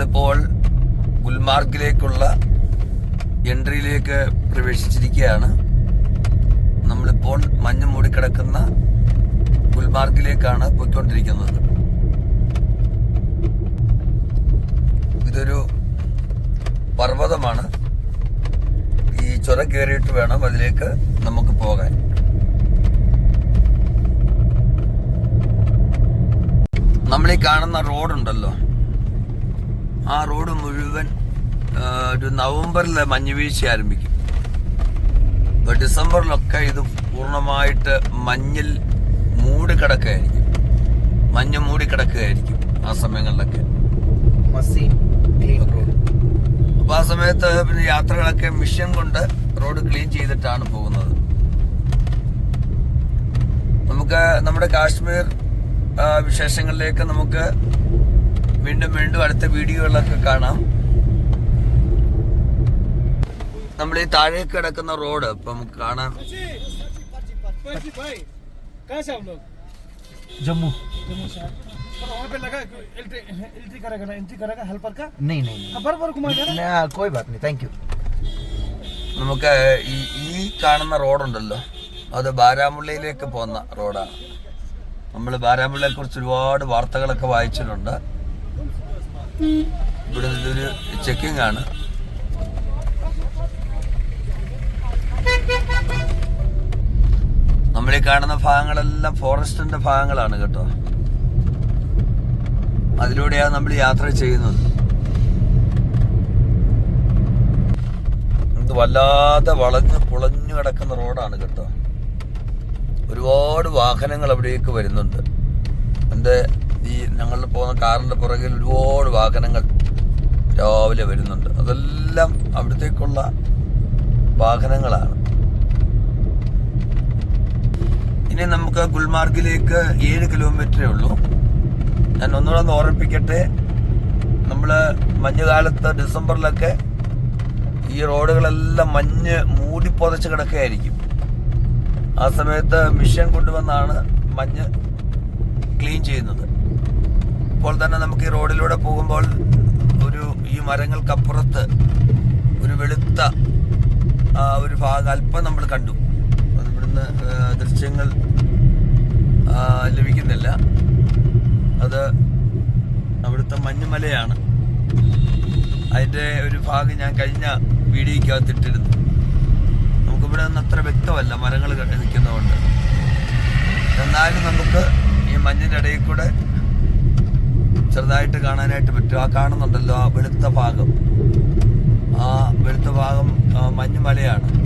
നമ്മളിപ്പോൾ ഗുൽമാർഗിലേക്കുള്ള എൻട്രിയിലേക്ക് പ്രവേശിച്ചിരിക്കുകയാണ്. നമ്മളിപ്പോൾ മഞ്ഞ് മൂടിക്കിടക്കുന്ന ഗുൽമാർഗിലേക്കാണ് പോയിക്കൊണ്ടിരിക്കുന്നത്. ഇതൊരു പർവതമാണ്. ഈ ചുരം കയറിയിട്ട് വേണം അതിലേക്ക് നമുക്ക് പോകാൻ. നമ്മൾ ഈ കാണുന്ന റോഡുണ്ടല്ലോ. ആ റോഡ് മുഴുവൻ ഒരു നവംബറിൽ മഞ്ഞുവീഴ്ച ആരംഭിക്കും. ഇപ്പൊ ഡിസംബറിലൊക്കെ ഇത് പൂർണമായിട്ട് മഞ്ഞിൽ മൂടി കിടക്കുകയായിരിക്കും മഞ്ഞ് മൂടി കിടക്കുകയായിരിക്കും ആ സമയങ്ങളിലൊക്കെ. അപ്പൊ ആ സമയത്ത് പിന്നെ യാത്രകളൊക്കെ മിഷൻ കൊണ്ട് റോഡ് ക്ലീൻ ചെയ്തിട്ടാണ് പോകുന്നത്. നമുക്ക് നമ്മുടെ കാശ്മീർ വിശേഷങ്ങളിലേക്ക് നമുക്ക് വീണ്ടും വീണ്ടും അടുത്ത വീഡിയോകളിലൊക്കെ കാണാം. നമ്മൾ ഈ താഴേക്ക് കിടക്കുന്ന റോഡ് ഇപ്പൊ നമുക്ക് കാണാം. ജമ്മു. നമുക്ക് ഈ കാണുന്ന റോഡുണ്ടല്ലോ. അത് ബാരാമുള്ളയിലേക്ക് പോകുന്ന റോഡാണ്. നമ്മൾ ബാരാമുള്ളയെ കുറിച്ച് ഒരുപാട് വാർത്തകളൊക്കെ വായിച്ചിട്ടുണ്ട്. ഇവിടെ ഇതൊരു ചെക്കിംഗ് ആണ്. നമ്മൾ കാണുന്ന ഭാഗങ്ങളെല്ലാം ഫോറസ്റ്റിന്റെ ഭാഗങ്ങളാണ് കേട്ടോ. അതിലൂടെയാണ് നമ്മൾ യാത്ര ചെയ്യുന്നത്. ഇത് വല്ലാതെ വളഞ്ഞ് പുളഞ്ഞു കിടക്കുന്ന റോഡാണ് കേട്ടോ. ഒരുപാട് വാഹനങ്ങൾ അവിടേക്ക് വരുന്നുണ്ട്. എന്റെ ഈ ഞങ്ങൾ പോകുന്ന കാറിന്റെ പുറകിൽ ഒരുപാട് വാഹനങ്ങൾ രാവിലെ വരുന്നുണ്ട്. അതെല്ലാം അവിടത്തേക്കുള്ള വാഹനങ്ങളാണ്. ഇനി നമുക്ക് ഗുൽമാർഗിലേക്ക് ഏഴ് കിലോമീറ്ററേ ഉള്ളൂ. ഞാൻ ഒന്നുകൂടെ ഒന്ന് ഓർമ്മിപ്പിക്കട്ടെ നമ്മൾ മഞ്ഞുകാലത്ത് ഡിസംബറിലൊക്കെ ഈ റോഡുകളെല്ലാം മഞ്ഞ് മൂടി പുതച്ച് കിടക്കുകയായിരിക്കും. ആ സമയത്ത് മിഷൻ കൊണ്ടുവന്നാണ് മഞ്ഞ് ക്ലീൻ ചെയ്യുന്നത്. ഇപ്പോൾ തന്നെ നമുക്ക് ഈ റോഡിലൂടെ പോകുമ്പോൾ ഒരു ഈ മരങ്ങൾക്കപ്പുറത്ത് ഒരു വെളുത്ത ഒരു ഭാഗം അല്പം നമ്മൾ കണ്ടു. അത് ഇവിടുന്ന് ദൃശ്യങ്ങൾ ലഭിക്കുന്നില്ല. അത് അവിടുത്തെ മഞ്ഞുമലയാണ്. അതിന്റെ ഒരു ഭാഗം ഞാൻ കഴിഞ്ഞ വീഡിയോക്കകത്ത് ഇട്ടിരുന്നു. നമുക്കിവിടെ നിന്ന് അത്ര വ്യക്തമല്ല മരങ്ങൾ നിൽക്കുന്നതുകൊണ്ട്. എന്നാലും നമുക്ക് ഈ മഞ്ഞിന്റെ ഇടയിൽ കൂടെ ചെറുതായിട്ട് കാണാനായിട്ട് പറ്റും. ആ കാണുന്നുണ്ടല്ലോ ആ വെളുത്ത ഭാഗം. ആ വെളുത്ത ഭാഗം മഞ്ഞുമലയാണ്.